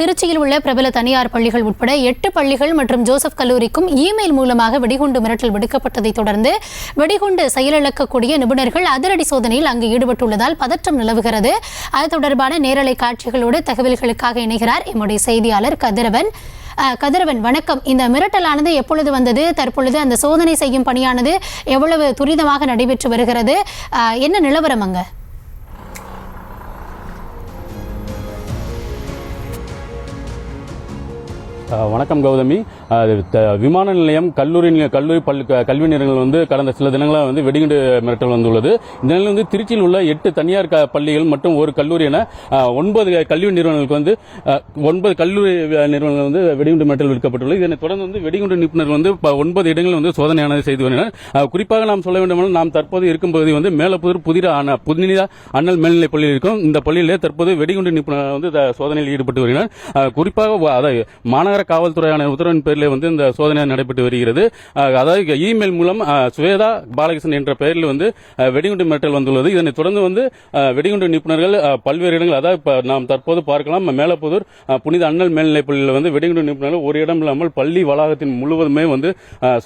திருச்சியில் உள்ள பிரபல தனியார் பள்ளிகள் உட்பட எட்டு பள்ளிகள் மற்றும் ஜோசப் கல்லூரிக்கும் இமெயில் மூலமாக வெடிகுண்டு மிரட்டல் விடுக்கப்பட்டதைத் தொடர்ந்து வெடிகுண்டு செயலிழக்கக்கூடிய நிபுணர்கள் அதிரடி சோதனையில் அங்கு ஈடுபட்டுள்ளதால் பதற்றம் நிலவுகிறது. அது தொடர்பான நேரலை காட்சிகளோடு தகவல்களுக்காக இணைகிறார் எம்முடைய செய்தியாளர் கதிரவன். கதிரவன் வணக்கம். இந்த மிரட்டலானது எப்பொழுது வந்தது? தற்பொழுது அந்த சோதனை செய்யும் பணியானது எவ்வளவு துரிதமாக நடைபெற்று வருகிறது? என்ன நிலவரம் அங்கே? வணக்கம் கௌதமி. த- விமான நிலையம் கல்லூரி கல்லூரி பள்ளி க- கல்வி நிறுவனங்கள் வந்து கடந்த சில தினங்களாக வந்து வெடிகுண்டு மிரட்டல் வந்துள்ளது. இந்த நிலையில் வந்து திருச்சியில் உள்ள எட்டு தனியார் க- பள்ளிகள் மற்றும் ஒரு கல்லூரி என ஒன்பது கல்வி நிறுவனங்களுக்கு வந்து ஒன்பது கல்லூரி நிறுவனங்கள் வந்து வெடிகுண்டு மிரட்டல் விடுக்கப்பட்டுள்ளது. இதனைத் தொடர்ந்து வந்து வெடிகுண்டு நிபுணர்கள் வந்து ப- ஒன்பது இடங்களில் வந்து சோதனையானது செய்து வருகின்றனர். குறிப்பாக நாம் சொல்ல வேண்டுமென்றால் நாம் தற்போது இருக்கும் பகுதி வந்து மேலப்புதூர் புதிய அண்ணா- அண்ணல் மேல்நிலைப் பள்ளியில் இருக்கும். இந்த பள்ளியிலே தற்போது வெடிகுண்டு நிபுணர் வந்து சோதனையில் ஈடுபட்டு வருகிறார் குறிப்பாக அதாவது மாநகர காவல்துறை காவல்துறையான உத்தரவின் பேரில் வந்து இந்த சோதனை நடைபெற்று வருகிறது. அதாவது இமெயில் மூலம் சுவேதா பாலகிருஷ்ணன் என்ற பெயரில் வந்து வெடிகுண்டு மிரட்டல் வந்துள்ளது. இதனைத் தொடர்ந்து வந்து வெடிகுண்டு நிபுணர்கள் பல்வேறு இடங்கள் அதாவது நாம் தற்போது பார்க்கலாம் மேலப்புதூர் புனித அண்ணல் மேல்நிலைப் பள்ளியில் வந்து வெடிகுண்டு நிபுணர்கள் ஒரு இடம் இல்லாமல் பள்ளி வளாகத்தின் முழுவதுமே வந்து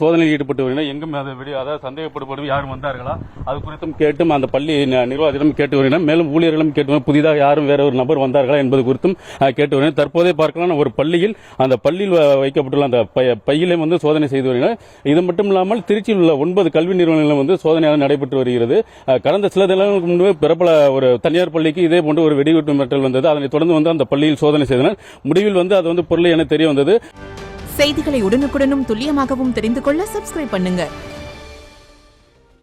சோதனையில் ஈடுபட்டு வருகின்றனர். எங்கும் அதை வெடி அதாவது சந்தேகப்படுபடும் யாரும் வந்தார்களா? அது குறித்தும் கேட்டும் அந்த பள்ளி நிர்வாகத்திடம் கேட்டு வருகின்றனர். மேலும் ஊழியர்களும் கேட்டு புதிதாக யாரும் வேற ஒரு நபர் வந்தார்களா என்பது குறித்தும் கேட்டு வருகின்றனர். தற்போதே பார்க்கலாம் ஒரு பள்ளியில் அந்த பள்ளியில் வ- வைக்கப்பட்டுள்ள அந்த பைய பையிலே வந்து சோதனை செய்து வருகிறார். இது மட்டும் இல்லாமல் திருச்சியில் உள்ள ஒன்பது கல்வி நிறுவனங்களும் வந்து சோதனையாக நடைபெற்று வருகிறது. கடந்த சில தினங்களுக்கு முன்பு பிரபல ஒரு தனியார் பள்ளிக்கு இதே போன்று ஒரு வெடிவெட்டு மிரட்டல் வந்தது. அதனைத் தொடர்ந்து வந்து அந்த பள்ளியில் சோதனை செய்தனர். முடிவில் வந்து அது வந்து பொருள் என தெரிய வந்தது. செய்திகளை உடனுக்குடனும் துல்லியமாகவும் தெரிந்து கொள்ள சப்ஸ்கிரைப் பண்ணுங்க.